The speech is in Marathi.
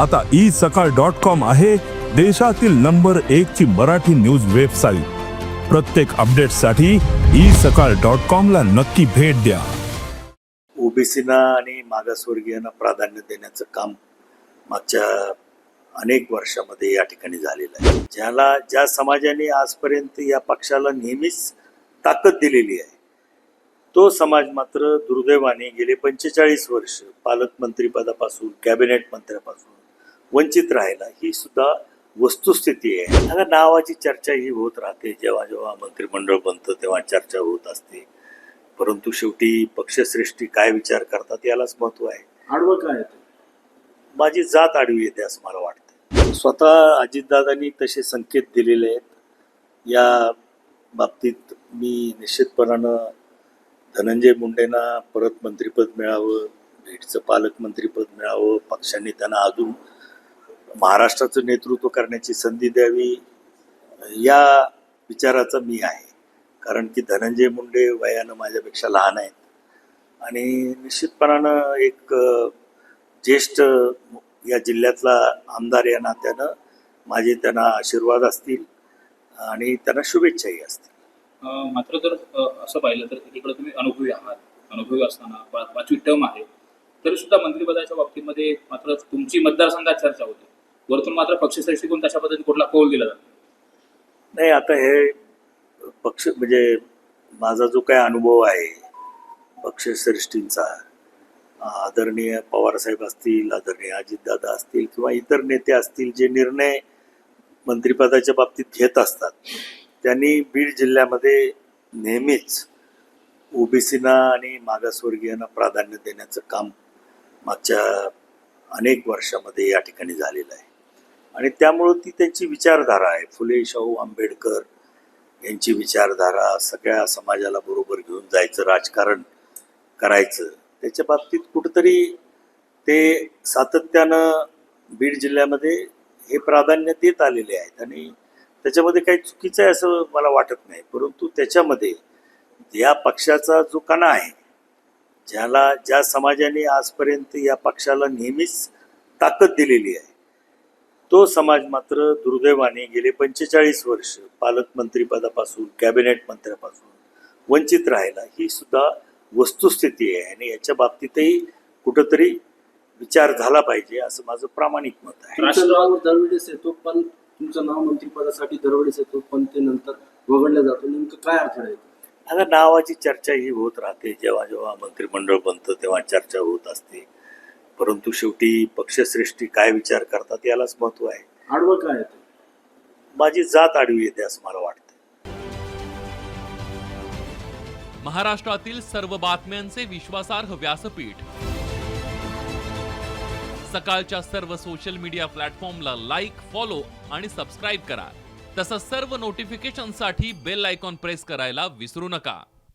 आता ई सकाळ डॉट कॉम आहे देशातील नंबर एक ची मराठी न्यूज वेबसाईट. प्रत्येक अपडेटसाठी ई सकाळ डॉट कॉम ला नक्की भेट द्या. ओबीसीना आणि मागासवर्गीयांना प्राधान्य देण्याचं काम मागच्या अनेक वर्षामध्ये या ठिकाणी झालेलं आहे. ज्याला ज्या समाजाने आजपर्यंत या पक्षाला नेहमीच ताकद दिलेली आहे तो समाज मात्र दुर्दैवाने गेले पंचेचाळीस वर्ष पालकमंत्रीपदापासून कॅबिनेट मंत्र्यापासून वंचित राहिला ही सुद्धा वस्तुस्थिती आहे. आता नावाची चर्चा ही होत राहते जेव्हा जेव्हा मंत्रिमंडळ बनतं तेव्हा चर्चा होत असते. परंतु शेवटी पक्षश्रेष्ठी काय विचार करतात यालाच महत्त्व आहे. आडवं काय? माझी जात आडवी येते असं मला वाटतं. स्वतः अजितदादांनी तसे संकेत दिलेले आहेत. या बाबतीत मी निश्चितपणानं धनंजय मुंडेंना परत मंत्रिपद मिळावं बीडचं पालकमंत्रीपद मिळावं पक्षाने त्यांना अजून महाराष्ट्राचं नेतृत्व करण्याची संधी द्यावी या विचाराचा मी आहे. कारण की धनंजय मुंडे वयानं माझ्यापेक्षा लहान आहेत. आणि निश्चितपणानं एक ज्येष्ठ या जिल्ह्यातला आमदार या नात्यानं माझे त्यांना आशीर्वाद असतील आणि त्यांना शुभेच्छाही असतील. मात्र जर असं पाहिलं तर एकीकडे तुम्ही अनुभवी आहात. अनुभवी असताना पाचवी टर्म आहे. तरी सुद्धा मंत्रिपदाच्या बाबतीमध्ये मात्र तुमची मतदारसंघात चर्चा होती. वरतून मात्र पक्षश्रेष्ठीकडून तशा पद्धतीने कुठला कौल दिला जातो नाही. आता हे पक्ष म्हणजे माझा जो काय अनुभव आहे पक्षश्रेष्ठींचा आदरणीय पवारसाहेब असतील आदरणीय अजितदादा असतील किंवा इतर नेते असतील जे निर्णय मंत्रिपदाच्या बाबतीत घेत असतात त्यांनी बीड जिल्ह्यामध्ये नेहमीच ओबीसीना आणि मागासवर्गीयांना प्राधान्य देण्याचं काम मागच्या अनेक वर्षामध्ये या ठिकाणी झालेलं आहे. आणि त्यामुळं ती त्यांची विचारधारा आहे. फुले शाहू आंबेडकर यांची विचारधारा सगळ्या समाजाला बरोबर घेऊन जायचं राजकारण करायचं त्याच्या बाबतीत कुठंतरी ते सातत्यानं बीड जिल्ह्यामध्ये हे प्राधान्य देत आलेले आहेत. आणि त्याच्यामध्ये काही चुकीचं आहे असं मला वाटत नाही. परंतु त्याच्यामध्ये या पक्षाचा जो कणा आहे ज्याला ज्या समाजाने आजपर्यंत या पक्षाला नेहमीच ताकद दिलेली आहे तो समाज मात्र दुर्दैवाने गेले पंचेचाळीस वर्ष पालकमंत्रीपदापासून कॅबिनेट मंत्र्यापासून वंचित राहिला ही सुद्धा वस्तुस्थिती आहे आणि याच्या बाबतीतही कुठंतरी विचार झाला पाहिजे असं माझं प्रामाणिक मत आहे. दरवेळेस येतो पण तुमचं नाव मंत्रिपदासाठी दरवेळेस येतो पण ते नंतर वगळलं जातो. नेमकं काय अडथळा येतो आता नावाची चर्चा ही होत राहते जेव्हा जेव्हा मंत्रिमंडळ बनतं तेव्हा चर्चा होत असते. परंतु शेवटी पक्षश्रेष्ठी काय विचार करतात यालाच महत्त्व आहे. आडवं काय? माझी जात आडवी येते असं मला वाटतं. महाराष्ट्रातील सर्व बातम्यांचे विश्वासार्ह व्यासपीठ. सकाळच्या सर्व सोशल मीडिया प्लॅटफॉर्मला लाईक फॉलो आणि सबस्क्राईब करा. तसंच सर्व नोटिफिकेशनसाठी बेल आयकॉन प्रेस करायला विसरू नका.